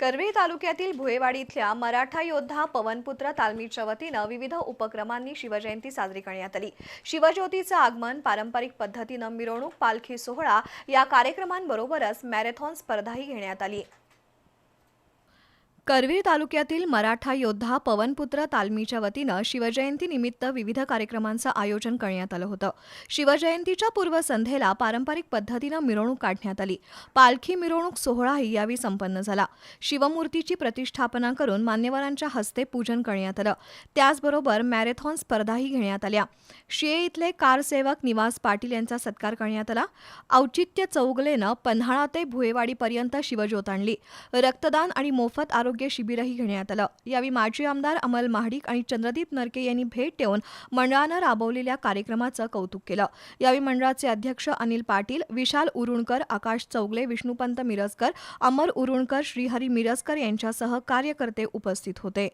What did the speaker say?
करवी तालुक्यातील भुयेवाडी इथल्या मराठा योद्धा पवनपुत्र तालमीच्या वतीनं विविध उपक्रमांनी शिवजयंती साजरी करण्यात आली. शिवज्योतीचं आगमन पारंपरिक पद्धतीनं मिरवणूक पालखी सोहळा या कार्यक्रमांबरोबरच मॅरेथॉन स्पर्धाही घेण्यात आली. करवीर तालुक्यातील मराठा योद्धा पवनपुत्र तालमीच्या वतीनं शिवजयंती निमित्त विविध कार्यक्रमांचं आयोजन करण्यात आलं होतं. शिवजयंतीच्या पूर्वसंध्येला पारंपरिक पद्धतीनं मिरवणूक काढण्यात आली. पालखी मिरवणूक सोहळाही यावेळी संपन्न झाला. शिवमूर्तीची प्रतिष्ठापना करून मान्यवरांच्या हस्ते पूजन करण्यात आलं. त्याचबरोबर मॅरेथॉन स्पर्धाही घेण्यात आल्या. शिये इथले कारसेवक निवास पाटील यांचा सत्कार करण्यात आला. औचित्य चौगलेनं पन्हाळा ते भुयेवाडीपर्यंत शिवज्योत आणली. रक्तदान आणि मोफत आरोग्य शिबिरही घेण्यात आलं. यावेळी माजी आमदार अमल महाडिक आणि चंद्रदीप नरके यांनी भेट देऊन मंडळानं राबवलेल्या कार्यक्रमाचं कौतुक केलं. यावेळी मंडळाचे अध्यक्ष अनिल पाटील विशाल उरुणकर आकाश चौगले विष्णुपंत मिरजकर अमर उरुणकर श्रीहरी मिरजकर यांच्यासह कार्यकर्ते उपस्थित होते.